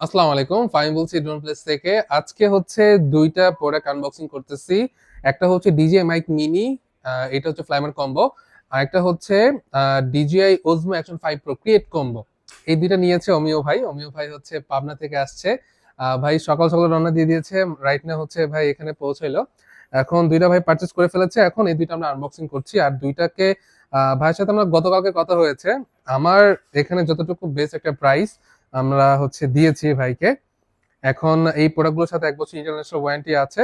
আসসালামু আলাইকুম ফাইন বলছি ড্রোন প্লেস থেকে। আজকে হচ্ছে দুইটা প্রোডাক্ট আনবক্সিং করতেছি। একটা হচ্ছে ডিজিআই মাইক মিনি এটা হচ্ছে ফ্লাইমার কম্বো আর একটা হচ্ছে DJI Osmo action five pro create combo এই দুইটা নিয়েছে অমিও ভাই। অমিও ভাই হচ্ছে পাবনা থেকে আসছে। ভাই সকাল সকাল রান্না দিয়ে দিয়েছে। রাইট না হচ্ছে ভাই এখানে পৌঁছাইলো। এখন দুইটা ভাই পারচেস করে ফেলেছে। এখন এই দুইটা আমরা আনবক্সিং করছি। আর দুইটাকে ভাইয়ের সাথে আমরা গতকালকে কথা হয়েছে। আমার এখানে যতটুকু বেস্ট একটা প্রাইস আমরা হচ্ছে দিয়েছি ভাইকে। এখন এই প্রোডাক্টগুলোর সাথে এক বছর ইন্টারন্যাশনাল ওয়ারেন্টি আছে।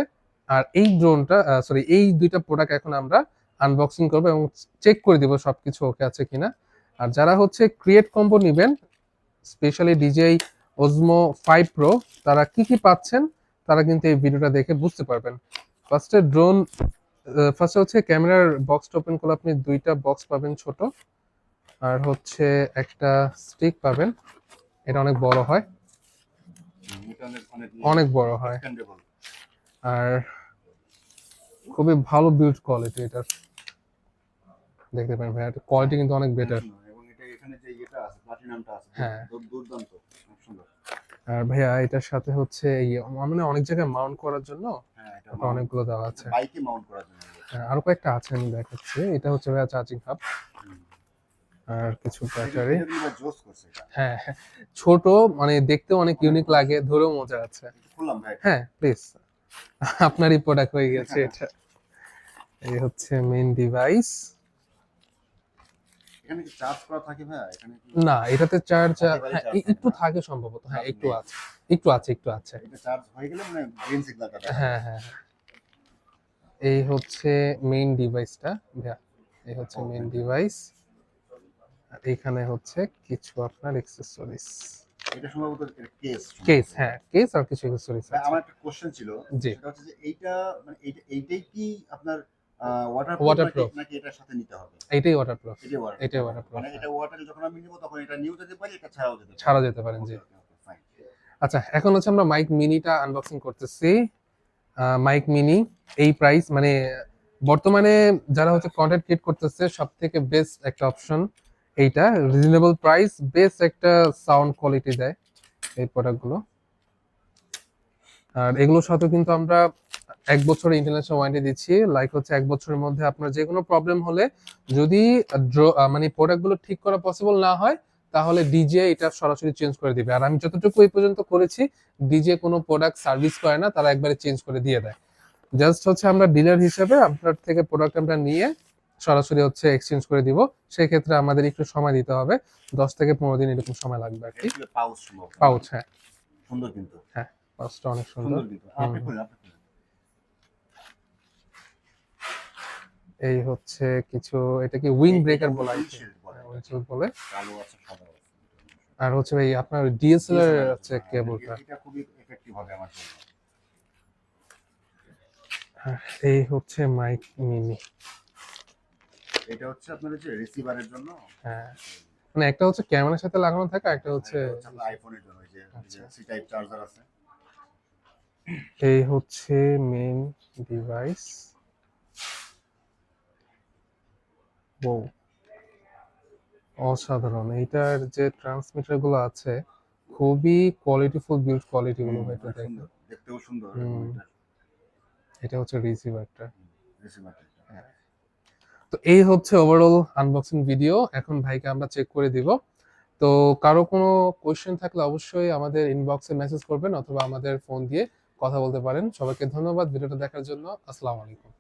আর এই ড্রোনটা সরি এই দুইটা প্রোডাক্ট এখন আমরা আনবক্সিং করব এবং চেক করে দিব সবকিছু ওকে আছে কিনা। আর যারা হচ্ছে ক্রিয়েট কম্বো নেবেন specially DJI Osmo five pro তারা কি কি পাচ্ছেন, তারা কিন্তু এই ভিডিওটা দেখে বুঝতে পারবেন। ফার্স্টে ড্রোন ফার্স্টে হচ্ছে ক্যামেরার বক্সটা ওপেন করলে আপনি দুইটা বক্স পাবেন ছোট। আর হচ্ছে একটা স্টিক পাবেন। এটা অনেক বড় হয়। অনেক বড় হয়। আর খুবই ভালো বিল্ড কোয়ালিটি এটার। দেখতে পারেন ভাই কোয়ালিটি কিন্তু অনেক বেটার হ্যাঁ। আর ভাইয়া এটার সাথে হচ্ছে মানে অনেক জায়গায় মাউন্ট করার জন্য হ্যাঁ এটা অনেকগুলো দেওয়া আছে। বাইকে মাউন্ট করার জন্য। আরও কয়েকটা আছে আমি দেখাচ্ছি। এটা হচ্ছে ভাইয়া চার্জিং হাব আর কিছু ব্যাটারি। হ্যাঁ হ্যাঁ। ছোট মানে দেখতে অনেক ইউনিক লাগে ধরেও মজা আছে। হ্যাঁ প্লিজ আপনারই প্রোডাক্ট হয়ে গেছে এটা। এই হচ্ছে মেইন ডিভাইস না এটাতে চার্জ হ্যাঁ একটু থাকে সম্ভবত। হ্যাঁ একটু আছে একটু আছে একটু আছে। হয়ে মানে হ্যাঁ হ্যাঁ হ্যাঁ। এই হচ্ছে মেইন ডিভাইসটা এই হচ্ছে মেইন ডিভাইস আর এখানে হচ্ছে কিছু আপনার অ্যাক্সেসরিজ এটা সম্ভবত কেস কেস হ্যাঁ কেস আর কিছু অ্যাক্সেসরিজ আমার একটা কোশ্চেন ছিল। সেটা হচ্ছে যে এইটা মানে এইটা এইটাই কি আপনার ওয়াটার Waterproof। নাকি এটার সাথে নিতে হবে? এটাই ওয়াটারপ্রুফ এটাই ওয়াটার মানে এটা ওয়াটার যখন আমি নিব তখন এটা নিউ যেতে পারি এটা ছাড়াও যেতে ছাড়া যেতে পারেন জি. আচ্ছা এখন হচ্ছে আমরা মাইক মিনিটা আনবক্সিং করতেছি। মাইক মিনি এই প্রাইস মানে বর্তমানে যারা হচ্ছে কন্টেন্ট ক্রিয়েট করতেছে সব থেকে বেস্ট একটা অপশন এইটা রিজনেবল প্রাইস বেস্ট একটা সাউন্ড কোয়ালিটি দেয় এই প্রোডাক্টগুলো আর এগুলোর সাথে কিন্তু আমরা এক বছর ইন্টারন্যাশনাল ওয়ারেন্টি দিচ্ছি। লাইক হচ্ছে এক বছরের মধ্যে আপনার যে কোনো প্রবলেম হলে যদি মানে প্রোডাক্টগুলো ঠিক করা পসিবল না হয়, তাহলে ডিজে এটা সরাসরি চেঞ্জ করে দিবে। আর আমি যতটুকু এই পর্যন্ত করেছি ডিজে কোনো প্রোডাক্ট সার্ভিস করে না, তারা একবারে চেঞ্জ করে দিয়ে দেয়। জাস্ট হচ্ছে আমরা ডিলার হিসেবে আপনার থেকে প্রোডাক্ট আমরা নিয়ে সরাসরি হচ্ছে এক্সচেঞ্জ করে দিব। সেই ক্ষেত্রে আমাদের একটু সময় দিতে হবে। দশ থেকে পনেরো দিন এরকম সময় লাগবে আর কি। পাউচ পাউচ হ্যাঁ। সুন্দর কিন্তু। হ্যাঁ পাউচটা অনেক সুন্দর। এই হচ্ছে কিছু এটা কি উইন্ড ব্রেকার বলা হয় বলে। উইন্ডশিল্ড বলে। কালো আছে সাদা আর হচ্ছে ভাই আপনার ডিএসএলআর হ্যাঁ, কেবলটা। এটা খুবই এফেক্টিভ হবে আমার জন্য। এই হচ্ছে মাইক মিনি এটা হচ্ছে আপনার যে রিসিভারের জন্য। হ্যাঁ। মানে একটা হচ্ছে ক্যামেরার সাথে লাগানো থাকে একটা হচ্ছে এটা হচ্ছে আইফোনের জন্য যে। সি টাইপ চার্জার আছে। এই হচ্ছে মেইন ডিভাইস ও অসাধারণ। এইটার যে ট্রান্সমিটারগুলো আছে খুবই কোয়ালিটিফুল বিল্ড কোয়ালিটি গুলো এটা দেখতেও সুন্দর। এটা। হচ্ছে রিসিভারটা রিসিভারটা তো এই হচ্ছে ওভারঅল আনবক্সিং ভিডিও এখন ভাইকে আমরা চেক করে দিব। তো কারও কোনো কোয়েশ্চেন থাকলে অবশ্যই আমাদের ইনবক্সে মেসেজ করবেন অথবা আমাদের ফোন দিয়ে কথা বলতে পারেন। সবাইকে ধন্যবাদ। ভিডিওটা দেখার জন্য। আসসালামু আলাইকুম।